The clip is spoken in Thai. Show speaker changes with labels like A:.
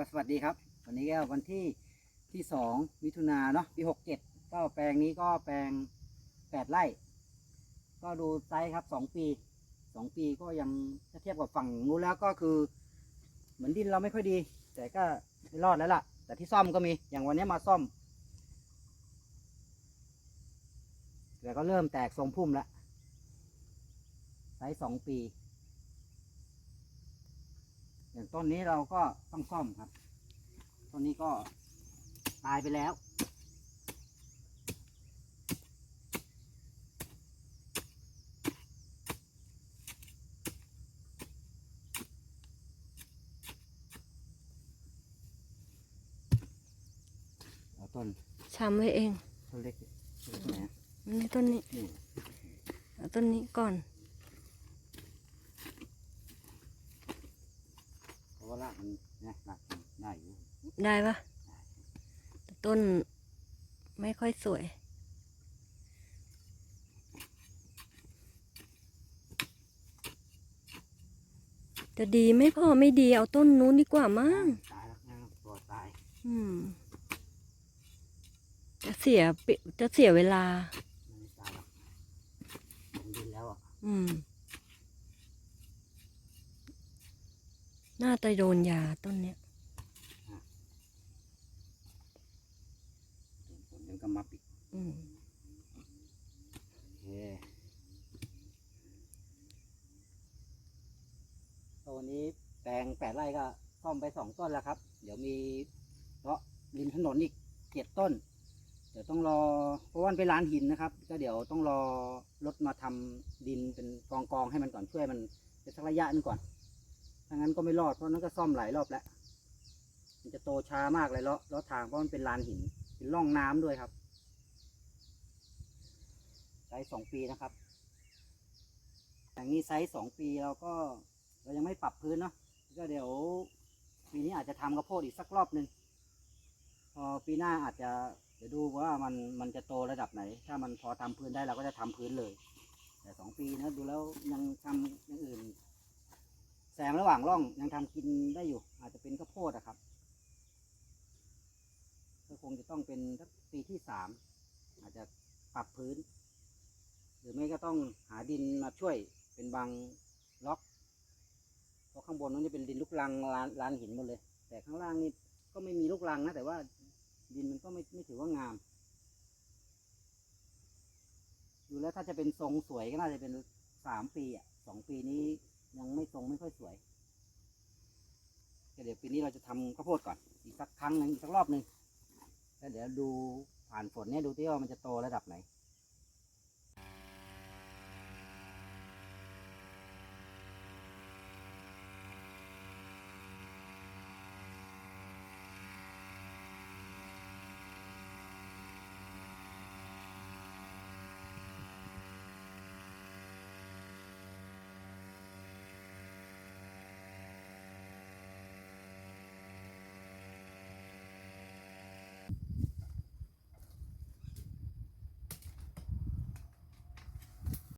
A: ก็สวัสดีครับ วันนี้ก็วันที่ที่สองมิถุนาเนาะปีหกเจ็ดก็แปลงนี้ก็แปลงแปดไร่ ก็ดูไซส์ครับสองปีสองปีก็ยังถ้าเทียบกับฝั่งนู้นแล้วก็คือ เหมือนดินเราไม่ค่อยดี แต่ก็ไม่รอดแล้วล่ะ แต่ที่ซ่อมก็มีอย่างวันนี้มาซ่อมแต่ก็เริ่มแตกทรงพุ่มแล้วไซส์สองปี อย่างต้นนี้เราก็ต้องซ่อมครับต้นนี้ก็ตายไปแล้ว เอาต้น
B: ช้ำไว้เอง
A: ต้นเล็กต้นเล็กไหนอะ
B: ในต้นนี้
A: นี่
B: เอาต้นนี้ก่อน
A: เพราะว่ารากมันเนี่ยรากมันได้อยู่
B: ได้ปะแต่ต้นไม่ค่อยสวย จะดีไม่พอไม่ดีเอาต้นนู้นดีกว่ามั้ง
A: ตายแล้วนะตัวตาย
B: อืม จะเสียปิจะเสียเวลา
A: มันไม่ตายหรอกลงดินแล้วอะ
B: อืม น่าจะโดนยาต้นเนี้ย
A: ฝนยังก็มาปิด
B: อืม
A: โอเคตัวนี้แปลงแปดไร่ก็ซ่อมไปสองต้นแล้วครับ เดี๋ยวมีเพาะริมถนนอีกเจ็ดต้น เดี๋ยวต้องรอ เพราะว่ามันเป็นลานหินนะครับ ก็เดี๋ยวต้องรอรถมาทำดินเป็นกองกองๆให้มันก่อนช่วยมันเป็นสักระยะหนึงก่อน ถ้างั้นก็ไม่รอดเพราะนั้นก็ซ่อมหลายรอบแล้ว มันจะโตช้ามากเลยเลาะเลาะทางเพราะมันเป็นลานหิน เป็นร่องน้ำด้วยครับไซส์สองปีนะครับ อย่างนี้ไซส์สองปีเราก็เรายังไม่ปรับพื้นเนาะ ก็เดี๋ยวปีนี้อาจจะทำข้าวโพดอีกสักรอบหนึ่งพอปีหน้าอาจจะเดี๋ยวดูว่ามันมันจะโตระดับไหน ถ้ามันพอทำพื้นได้เราก็จะทำพื้นเลย แต่สองปีนะดูแล้วยังทำอย่า แซงระหว่างร่องยังทำกินได้อยู่ อาจจะเป็นข้าวโพดอะครับก็คงจะต้องเป็นสักปีที่สามอาจจะปรับพื้น หรือไม่ก็ต้องหาดินมาช่วยเป็นบางล็อกเพราะข้างบนนั้นจะเป็นดินลูกรังลานลานหินหมดเลย แต่ข้างล่างนี่ก็ไม่มีลูกรังนะแต่ว่าดินมันก็ไม่ไม่ถือว่างามดูแล้วถ้าจะเป็นทรงสวยก็น่าจะเป็นสามปีอะสองปีนี้ ยังไม่ตรงไม่ค่อยสวยเดี๋ยวปีนี้เราจะทำข้าวโพดก่อน อีกสักครั้งหนึ่งอีกสักรอบหนึ่งแล้วเดี๋ยวดูผ่านฝนเนี่ยดูที่ว่ามันจะโตระดับไหน